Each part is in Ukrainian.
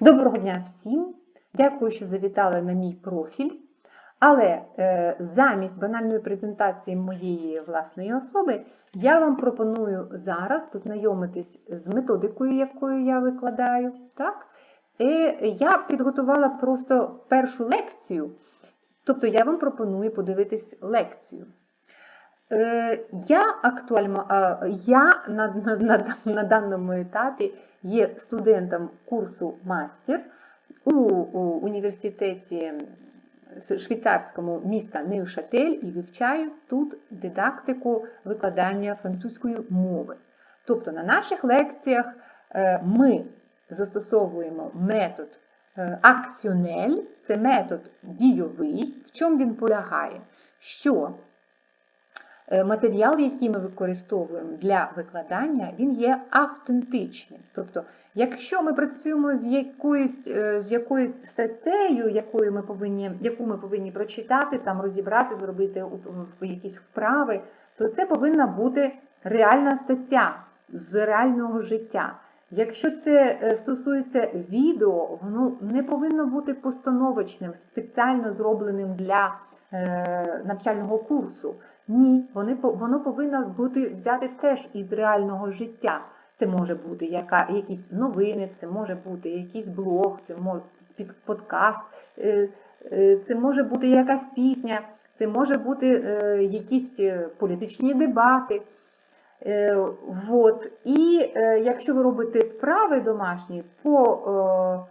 Доброго дня всім! Дякую, що завітали на мій профіль. Але е, замість банальної презентації моєї власної особи, я вам пропоную зараз познайомитись з методикою, якою я викладаю. Так? І я підготувала просто першу лекцію, тобто я вам пропоную подивитись лекцію. Е, Я актуально, я на, на, на, на даному етапі є студентом курсу мастер у, університеті швейцарському міста Неушатель і вивчаю тут дидактику викладання французької мови. Тобто на наших лекціях е, ми застосовуємо метод акціонель, це метод дійовий. В чому він полягає? Що матеріал, який ми використовуємо для викладання, він є автентичним. Тобто, якщо ми працюємо з якоюсь е, з якоюсь статтею, якою ми повинні, яку ми повинні прочитати, там розібрати, зробити якісь вправи, то це повинна бути реальна стаття з реального життя. Якщо це е, стосується відео, воно не повинно бути постановочним, спеціально зробленим для навчального курсу. Ні, вони, воно повинно бути взяти теж із реального життя. Це може бути яка, якісь новини, це може бути якийсь блог, це може подкаст, е, е, це може бути якась пісня, це може бути е, якісь політичні дебати. Вот. І якщо ви робите вправи домашні, по,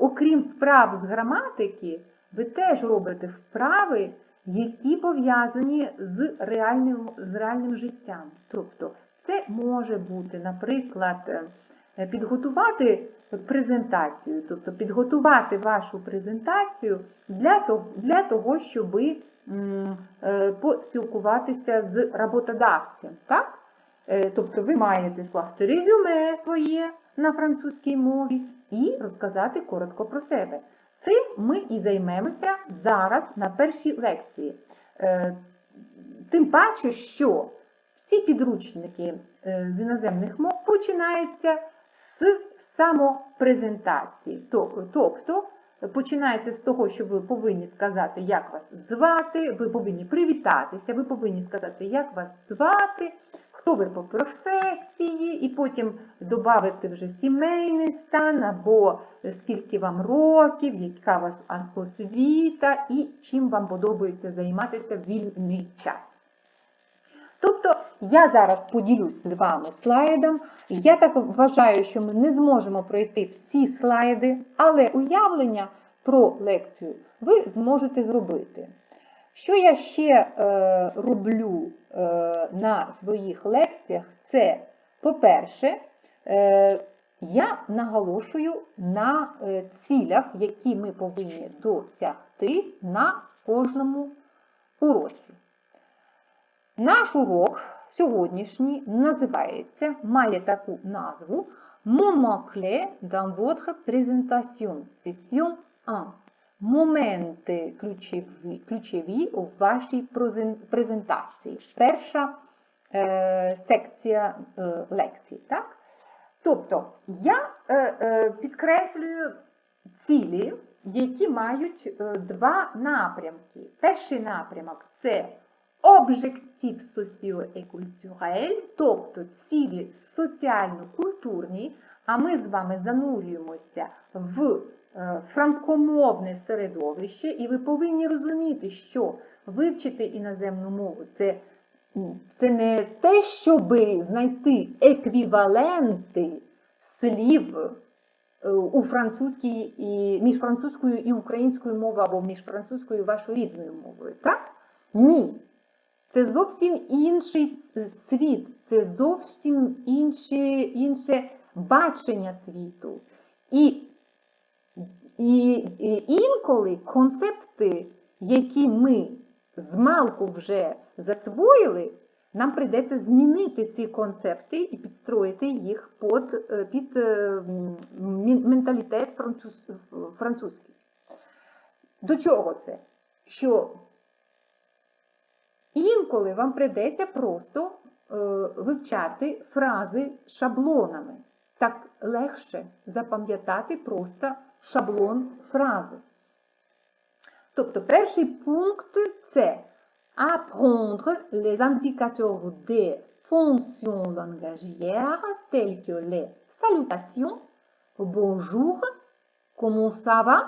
окрім вправ з граматики, ви теж робите вправи які пов'язані з реальним, з реальним життям. Тобто, це може бути, наприклад, е, підготувати презентацію, тобто підготувати вашу презентацію для того, для того щоб е, поспілкуватися з роботодавцем. Так? Е, тобто ви маєте скласти резюме своє на французькій мові і розказати коротко про себе. Цим ми і займемося зараз на першій лекції. Е, тим паче, що всі підручники е, з іноземних мов починаються з самопрезентації. Тобто починається з того, що ви повинні сказати, як вас звати, ви повинні привітатися, ви повинні сказати, як вас звати, хто ви по професії, і потім додати вже сімейний стан, або скільки вам років, яка у вас освіта, і чим вам подобається займатися в вільний час. Тобто я зараз поділюсь з вами слайдом. Я так вважаю, що ми не зможемо пройти всі слайди, але уявлення про лекцію ви зможете зробити. Що я ще е, роблю е, на своїх лекціях, це, по-перше, е, я наголошую на цілях, які ми повинні досягти на кожному уроці. Наш урок сьогоднішній називається, має таку назву Moment clé dans votre présentation, session 1 моменти ключові ключові у вашій презентації. Перша е, секція е, лекції. Так? Тобто я е, е, підкреслюю цілі, які мають е, два напрямки. Перший напрямок це об'єктив соціо-культурель, тобто цілі соціально-культурні, а ми з вами занурюємося в франкомовне середовище, і ви повинні розуміти, що вивчити іноземну мову це це не те, щоб знайти еквіваленти слів е, у французькій і між французькою і українською мовою або між французькою і вашою рідною мовою. Так? Ні. Це зовсім інший світ, це зовсім інше, інше бачення світу. І і інколи концепти, які ми з малку вже засвоїли, нам прийдеться змінити ці концепти і підстроїти їх під, е, під е, менталітет француз, французький. До чого це? Що інколи вам прийдеться просто е, вивчати фрази шаблонами. Так легше запам'ятати просто шаблон фрази. Тобто перший пункт це apprendre les indicateurs des fonctions langagières telles que les salutations, bonjour, comment ça va,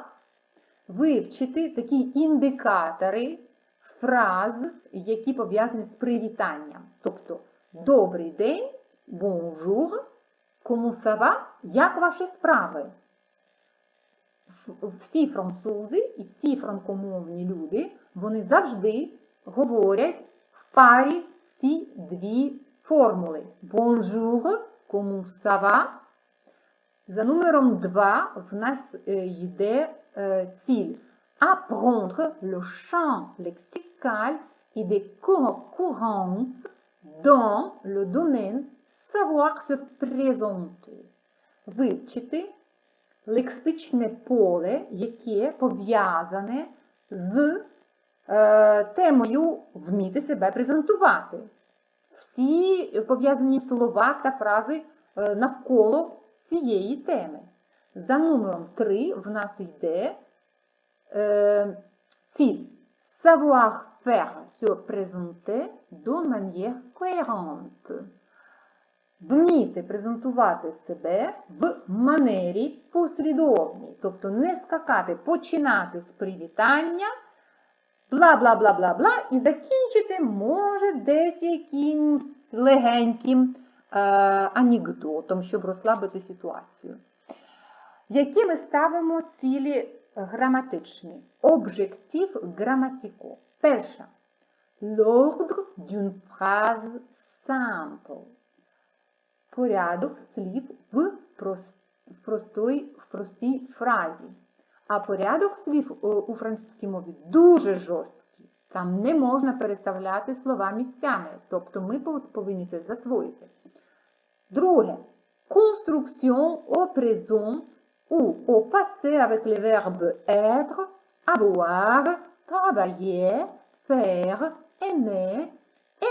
вивчити такі індикатори фраз, які пов'язані з привітанням. Тобто добрий день, bonjour, comment ça va, як ваші справи? Всі французи і всі франкомовні люди, вони завжди говорять в парі ці дві формули. Bonjour, comment ça va? За номером 2 в нас е, йде е, ціль apprendre le champ lexical et des concurrences dans le domaine savoir se présenter. Вивчити лексичне поле, яке пов'язане з е, темою вміти себе презентувати. Всі пов'язані слова та фрази е, навколо цієї теми. За номером 3 в нас йде е, ціль savoir faire se présenter d'une manière cohérente. Вміти презентувати себе в манері послідовній. Тобто не скакати, починати з привітання, бла-бла-бла-бла-бла, і закінчити може десь якимсь легеньким е, анекдотом, щоб розслабити ситуацію. Які ми ставимо цілі граматичні? Обжектив граматико. Перша. L'ordre d'une phrase simple. Порядок слів в, прос- в, простій фразі. А порядок слів е, у французькій мові дуже жорсткий. Там не можна переставляти слова місцями. Тобто ми повинні це засвоїти. Друге. Construction au présent ou au passé avec les verbes être, avoir, travailler, faire, aimer,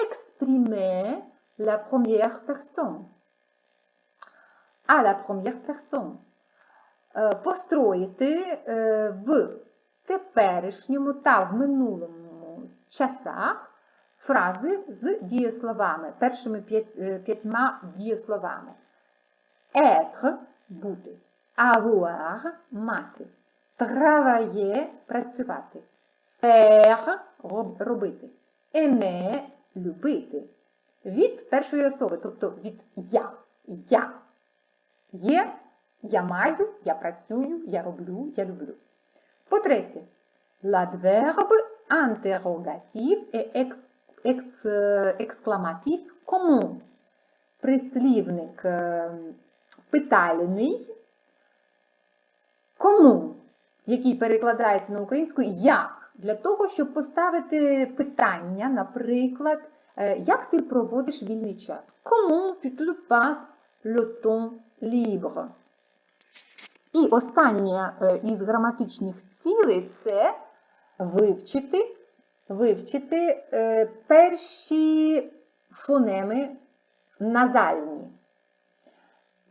exprimer la première personne. À la première personne. Е, Построїти е, в теперішньому та в минулому часах фрази з дієсловами, першими е, п'ятьма дієсловами. Être – бути, avoir – мати, travailler – працювати, faire – робити, aimer – любити. Від першої особи, тобто від я. Я. Є, я маю, я працюю, я роблю, я люблю. По-третє, l'adverbe interrogatif et ex, ex, exclamatif commun. Прислівник е, питальний кому, який перекладається на українську як. Для того, щоб поставити питання, наприклад, е, як ти проводиш вільний час? Comment tu passes le temps libre? І останнє е, із граматичних цілей це вивчити, вивчити е, перші фонеми назальні.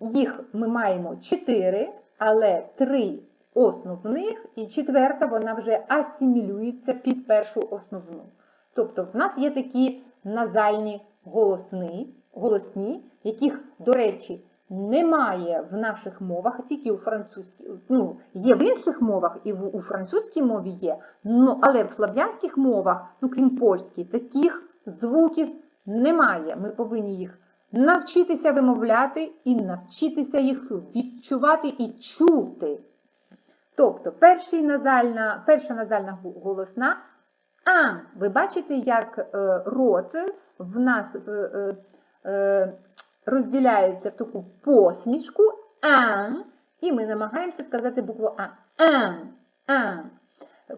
Їх ми маємо чотири, але три основних, і четверта вона вже асимілюється під першу основну. Тобто в нас є такі назальні голосні, голосні яких, до речі, немає в наших мовах, тільки у французькій, ну, є в інших мовах, і в, у французькій мові є, ну, але в слав'янських мовах, ну крім польській, таких звуків немає. Ми повинні їх навчитися вимовляти і навчитися їх відчувати і чути. Тобто, назальна, перша назальна голосна а. Ви бачите, як е, рот в нас е, е, розділяється в таку посмішку а, і ми намагаємося сказати букву А. А, а.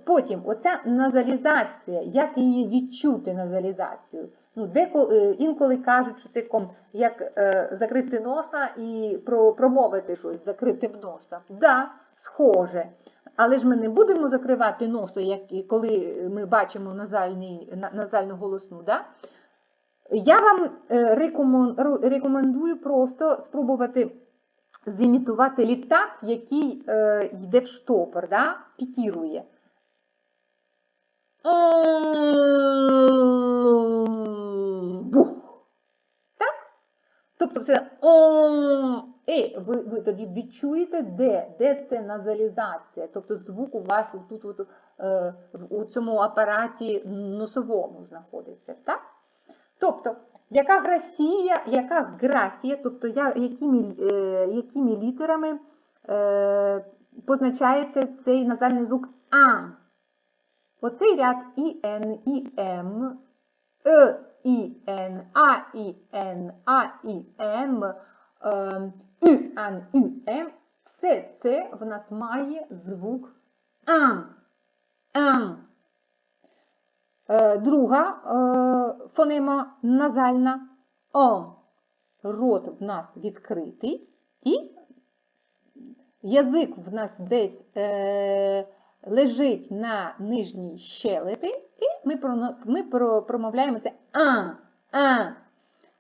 Потім оця назалізація, як її відчути назалізацію? Ну, деколи, е, інколи кажуть, що це як е, закрити носа і про, промовити щось закритим носа. Да, схоже. Але ж ми не будемо закривати носа, як коли ми бачимо назальний, на- назальну голосну. Да? Я вам е, рекомендую просто спробувати зімітувати літак, який е, йде в штопор, да? пікірує. Бух. Так? Тобто це о, е, ви, ви тоді відчуєте, де, де це назалізація. Тобто звук у вас тут от, е, у цьому апараті носовому знаходиться. Так? Тобто, яка графія, яка графія, тобто я, якими, е, якими літерами е, позначається цей назальний звук А. Оцей ряд ІН, ІМ, Е, ІН, А, ІН, А, ІМ, ем, ЮАН, ЮМ, все це в нас має звук АН. АН. Е, Друга е, фонема назальна О. Рот в нас відкритий і язик в нас десь е, лежить на нижній щелепі, і ми, проно- ми про- промовляємо це А. А.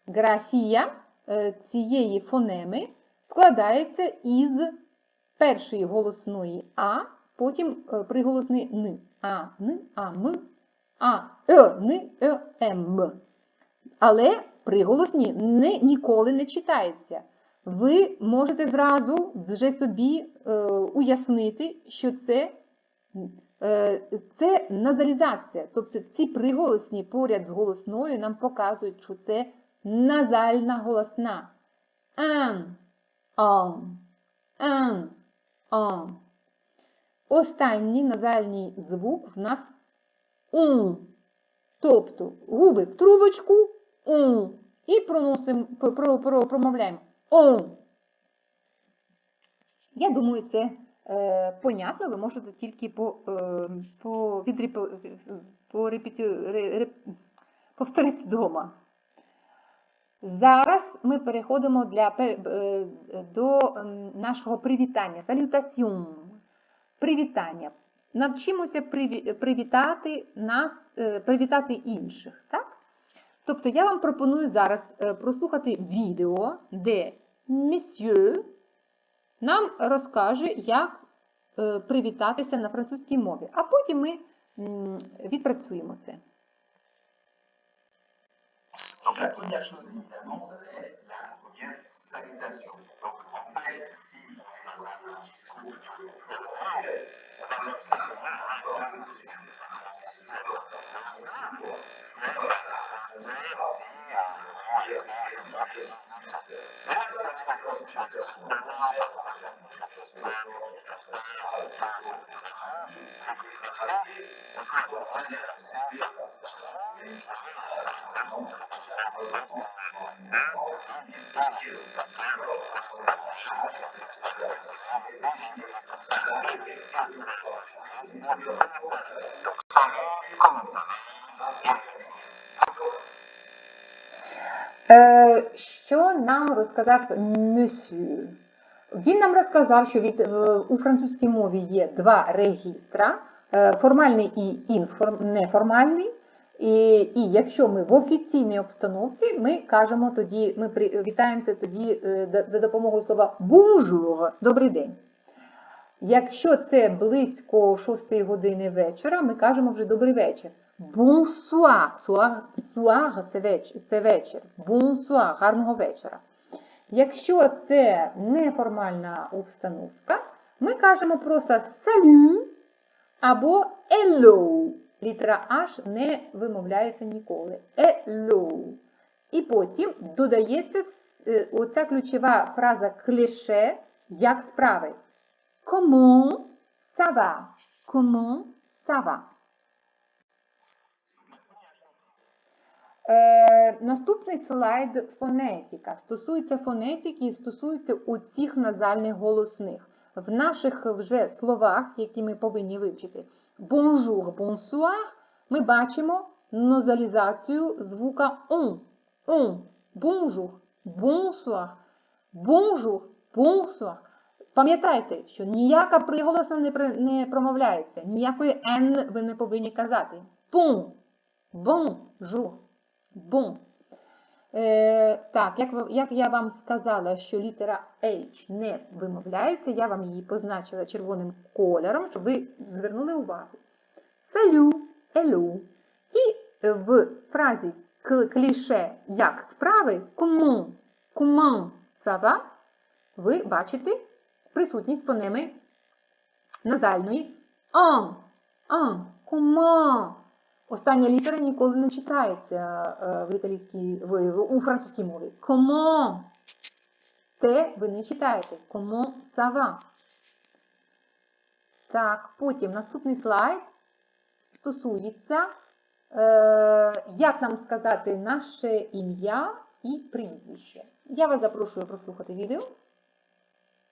Графія е, цієї фонеми складається із першої голосної А, потім приголосний Н. А, Н, А, М, А, Е, Н, Е, М. Але приголосні не, ніколи не читаються. Ви можете зразу вже собі е, уяснити, що це, е, це назалізація. Тобто ці приголосні поряд з голосною нам показують, що це назальна голосна. Ан, ан, ан, ан. Останній назальний звук в нас ун. Тобто губи в трубочку ун. І проносимо, про, про, про- промовляємо он. Я думаю, це е, понятно, ви можете тільки по, е, по, відріпо, по репеті, ре- ре- повторити вдома. Зараз ми переходимо для, е, до нашого привітання. Салютасіон. Привітання. Навчимося привітати нас, е, привітати інших. Так? Тобто я вам пропоную зараз е, прослухати відео, де місьє нам розкаже, як е, привітатися на французькій мові, а потім ми відпрацюємо це. Donc la première chose évidemment, la première Yeah. Е, Що нам розказав Monsieur? Він нам розказав, що від, е, у французькій мові є два регістра, е, формальний і неформальний. І, і якщо ми в офіційній обстановці, ми кажемо тоді, ми вітаємося тоді за допомогою слова bonjour, добрий день. Якщо це близько 6 години вечора, ми кажемо вже добрий вечір. Bonsoir. Soir, soir це вечір. Bonsoir, гарного вечора. Якщо це неформальна обстановка, ми кажемо просто salut або hello. Літера H не вимовляється ніколи. Hello. І потім додається е, оця ключова фраза кліше, як справи. Comment ça va? Comment ça va? Е, наступний слайд фонетика. Стосується фонетики і стосується оцих назальних голосних. В наших вже словах, які ми повинні вивчити, bonjour, bonsoir, ми бачимо нозалізацію звука on. on. Bonjour, bonsoir, bonjour, bonsoir. Пам'ятайте, що ніяка приголосна не, при- не промовляється, ніякої N ви не повинні казати. Bon, bonjour, bon. Е, так, як, як я вам сказала, що літера H не вимовляється, я вам її позначила червоним кольором, щоб ви звернули увагу. Салю, елу. І в фразі кліше як справи, comment ça va, ви бачите присутність фонеми назальної en, en, comment. Остання літера ніколи не читається е, в італійській в, у французькій мові. Comment. Те ви не читаєте. Ça va. Так, потім наступний слайд стосується, е, як нам сказати наше ім'я і прізвище. Я вас запрошую прослухати відео.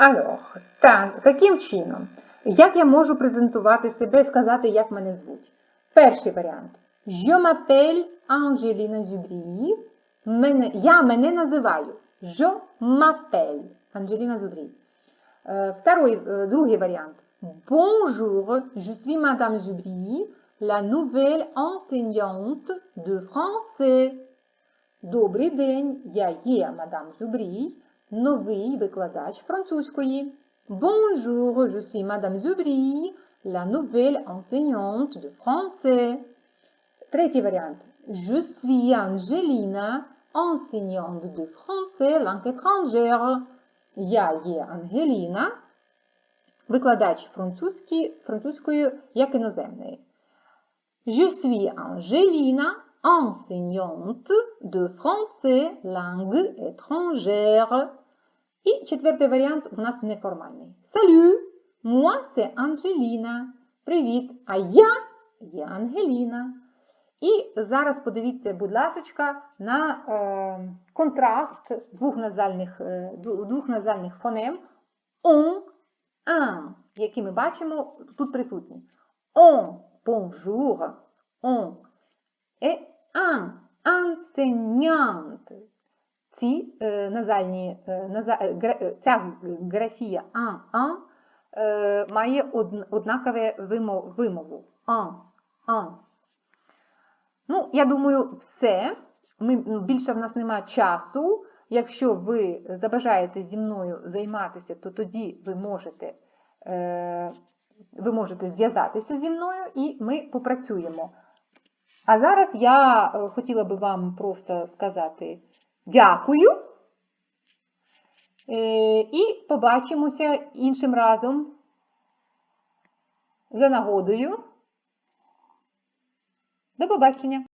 Alors, так, таким чином, як я можу презентувати себе, сказати, як мене звуть? Перший варіант. Je m'appelle Angelina Zubri. Мене, я мене називаю. Je m'appelle Angelina Zubri. Е, Второй, е, другий варіант. Bonjour, je suis Madame Zubri, la nouvelle enseignante de français. Добрий день, я є мадам Зубрій, новий викладач французької. Bonjour, je suis madame Zubri, la nouvelle enseignante de français. Третій варіант. Je suis Angelina, enseignante de français langue étrangère. Я є Ангеліна, викладач французької, французької як іноземної. Je suis Angelina, enseignante de français langue étrangère. І четвертий варіант у нас неформальний. Salut! Moi, c'est Angelina. Привіт! А я є Ангеліна. І зараз подивіться, будь ласка, на е, контраст двох назальних, е, двох назальних фонем on, un, які ми бачимо тут присутні. On, bonjour, on. Et un, enseignante. Ці е, назальні, е, е, ця графія е, має од, однакове вимову. Un. Ну, я думаю, все. Ми, більше в нас немає часу. Якщо ви забажаєте зі мною займатися, то тоді ви можете, ви можете зв'язатися зі мною і ми попрацюємо. А зараз я хотіла би вам просто сказати дякую. Е, І побачимося іншим разом за нагодою. До побачення!